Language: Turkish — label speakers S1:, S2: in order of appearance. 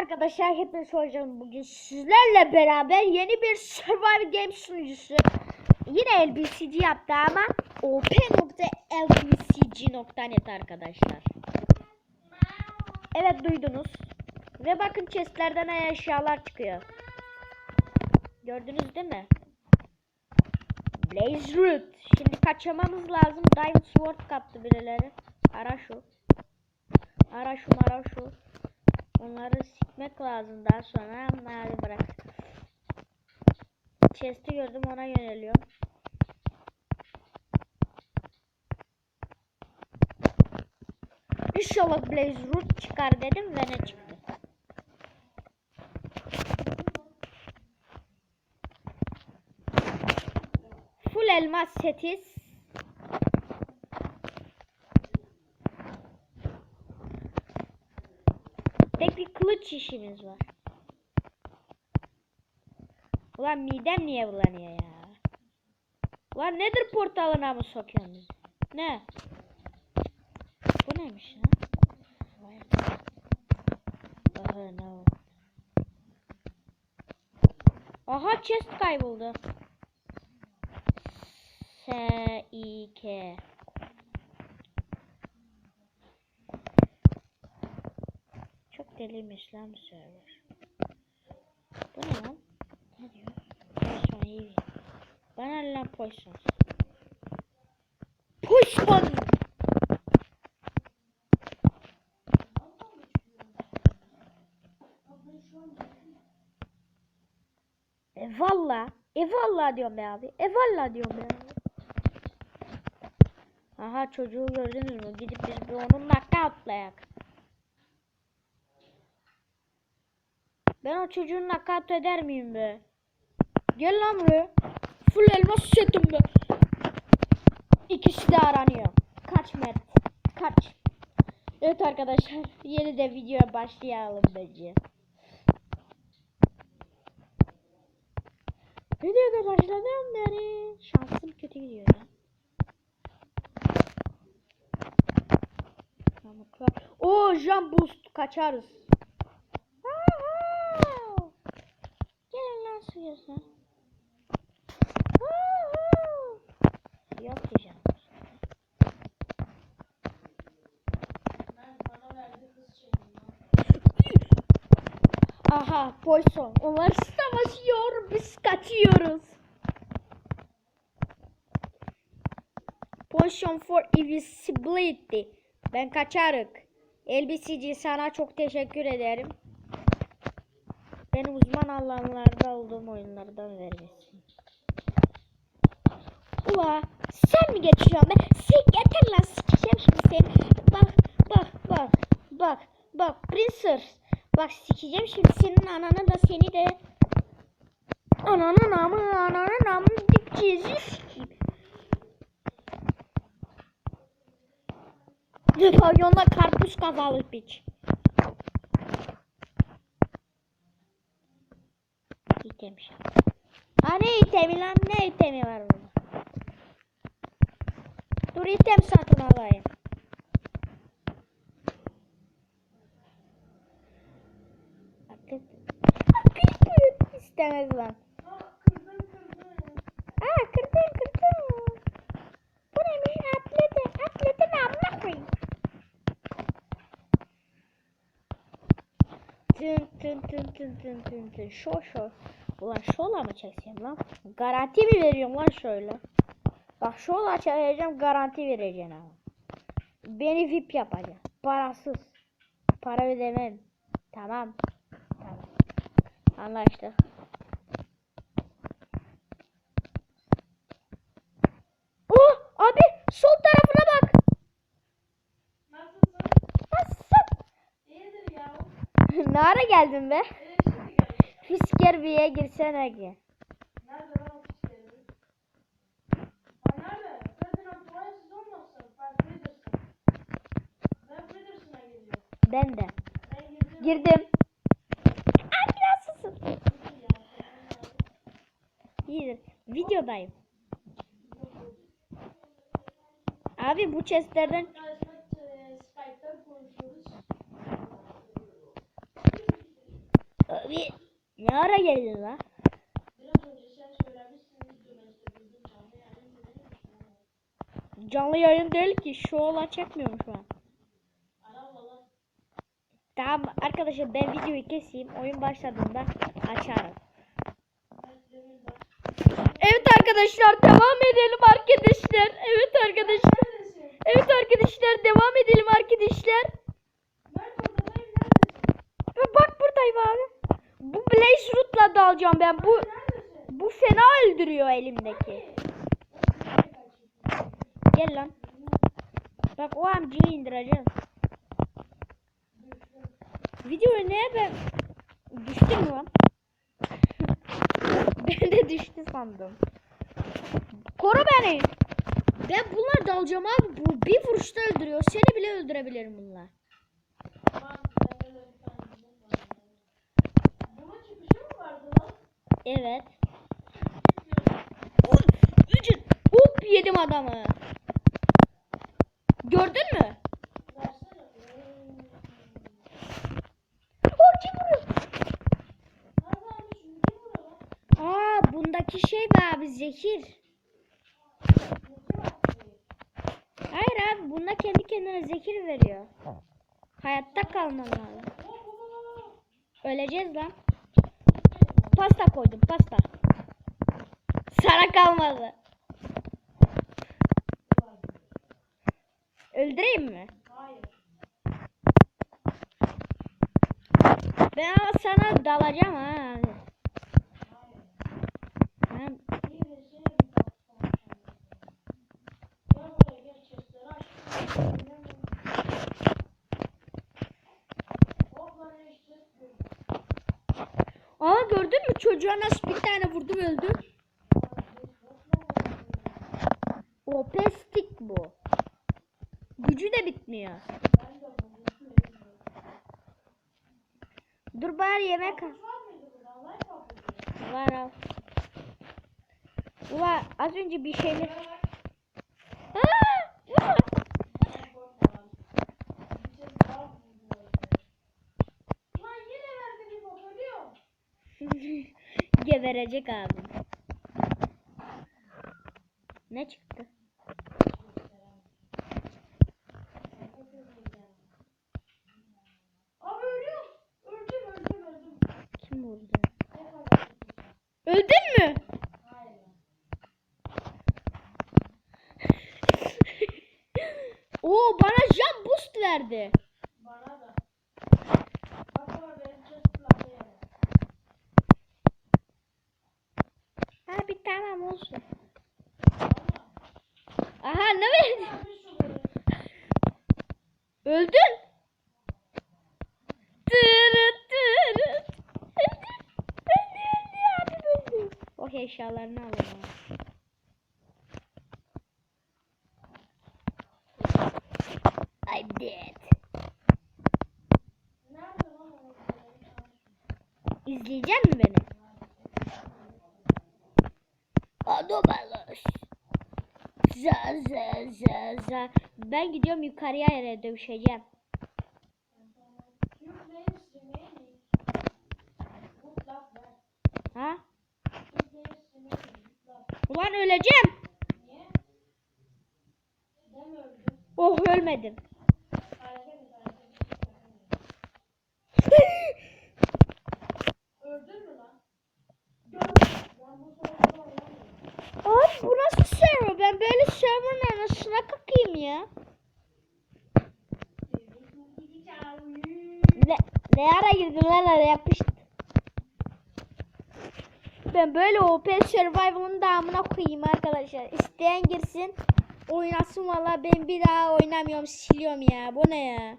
S1: arkadaşlar hepiniz hocam bugün sizlerle beraber yeni bir Survivor Games sunucusu yine LBCG yaptı ama open.lbcg.net arkadaşlar. Evet duydunuz. Ve bakın chestlerden eşyalar çıkıyor. Gördünüz değil mi? Blaze Root. Şimdi kaçamamız lazım. Diamond Sword kaptı birileri. Ara şu. Ara şu mara şu. Onları sikmek lazım daha sonra hadi bırak. Chest'i gördüm ona yöneliyorum. İnşallah Blaze Root çıkar dedim ve ne çıktı. Full elmas setiz. Kılıç işimiz var. Ulan midem niye bulanıyor ya? Ulan nedir portalına mı sokuyorsun bizi? Ne? Bu neymiş? Vay. Aha no. Aha chest kayboldu. S I K. Çok deliymiş lan bu server. Bu ne lan? Ne diyor? Poison iyi. Bana lan poison. Poison! E valla. E valla diyorum be abi. E valla diyorum be abi. Aha çocuğu gördünüz mü? Gidip biz bir onunla atlayak. Ben o çocuğun nakat eder miyim be? Gel lan buraya. Full elmas setim be. İkisi de aranıyor. Kaç Mert? Kaç? Evet arkadaşlar. Yeni de videoya başlayalım bence. Videoda başladım beri. Şansım kötü gidiyor ya. O jump boost kaçarız. Woohoo! Yok diyeceğim. Aha Poison. Onlar savaşıyor. Biz kaçıyoruz. Potion for invisibility. Ben kaçarık. LBCG sana çok teşekkür ederim. Beni uzman alanlarda olduğum oyunlardan vermesin. Ula sen mi geçiyorsun be? Sen getir lan sikeceğim şimdi seni. Bak bak bak bak bak Princess. Bak sikeceğim şimdi senin ananı da seni de. Ananın amı ananın amı dipçizi sikeyim. Pavyonda karpuz kafalı piç. Şey. Ha ne itemi lan ne itemi var burada? Dur item satın alayım. Akıl. Akıl istemez lan. Aa kırdın kırdın. Bu neymiş atleti? Atletin amına koyayım. Tın tın tın tın tın tın tın. Şo şo. Ulan şola mı çekeceğim lan? Garanti mi veriyorum lan şöyle? Bak şola çekeceğim garanti vereceğim ama. Beni VIP yapacak. Parasız. Para ödemem. Tamam. Tamam. Anlaştık. Oh abi sol tarafına bak.
S2: Nasılsın?
S1: Nasılsın?
S2: İyidir ya.
S1: ne ara geldin be?
S2: Ee,
S1: Fisker bir'e girsene ki.
S2: Nerede lan ofis yeri? Aa, nerede? Ben Frieders'ın. Ben
S1: de.
S2: Ben girdim.
S1: Girdim. Nasılsın?
S2: Girdim ya.
S1: İyidir. Videodayım. Abi bu chestlerden
S2: Arkadaşlar e, Skype'tan konuşuyoruz.
S1: Abi ne ara geldin lan?
S2: Canlı yayın
S1: değil ki. Şovla çekmiyorum şu an. Tamam arkadaşlar ben videoyu keseyim. Oyun başladığında açarım. Evet arkadaşlar devam edelim arkadaşlar. Evet arkadaşlar. Evet arkadaşlar devam edelim arkadaşlar.
S2: Mert oradayım neredesin?
S1: Ve bak buradayım abi. Bu Blaze Root'la dalacağım ben. Bu bu fena öldürüyor elimdeki. Gel lan. Bak o amcayı indireceğim. Videoyu neye ben düştüm lan? ben de düştü sandım. Koru beni. Ben bunlar dalacağım abi. Bu bir vuruşta öldürüyor. Seni bile öldürebilirim bunlar.
S2: Tamam, bende de bir tane bunun var. Bunun çıkışı mı vardı lan?
S1: Evet. Ücün. Hop yedim adamı. Gördün mü?
S2: Versene.
S1: O kim vuruyor?
S2: Nerede abi şimdi kim vuruyor lan?
S1: Aa bundaki şey be abi zehir. Hayır abi bunda kendi kendine zehir veriyor. Hayatta kalman lazım. Öleceğiz lan. Pasta koydum pasta. Sana kalmadı. Öldüreyim mi?
S2: Hayır.
S1: Ben ama sana dalacağım ha.
S2: Hayır.
S1: Ben
S2: İyi de seni bir baksana. Gel buraya gel chestleri aç. Hop lan işte.
S1: Aa gördün mü çocuğa nasıl bir tane vurdum öldü. O pestik bu. Gücü de bitmiyor. Dur bari yemek al.
S2: Var
S1: al. Ulan az önce bir şeyler... Aa, vurma.
S2: Lan yine verdi bir bok ölüyor.
S1: Geberecek abi. Ne çıktı?
S2: Abi ölüyor. Öldüm öldüm öldüm.
S1: Kim
S2: kadar
S1: Öldün mü?
S2: Hayır.
S1: Oo bana jump boost verdi.
S2: Bana da. Bak ama benim chest'larda yer.
S1: Abi tamam olsun. Aha ne verdi?
S2: ben bir sürü
S1: Öldün. Tırıt tırıt. Öldü. Öldü öldü abi eşyalarını alalım. I'm dead.
S2: Nerede lan o?
S1: İzleyecek mi beni? Anomalous. Za za za za. Ben gidiyorum yukarıya yere dövüşeceğim. Ha? Ulan öleceğim. Oh ölmedim.
S2: Hareket et hareket et. Öldün mü lan? Gördüm. Ben bu soruları oynamıyorum.
S1: Abi bu nasıl server? Ben böyle serverın anasına kakayım ya. Ne, ne ara girdin lan araya yapıştı. Ben böyle OP Survival'ın damına koyayım arkadaşlar. İsteyen girsin. Oynasın valla ben bir daha oynamıyorum siliyorum ya. Bu ne ya?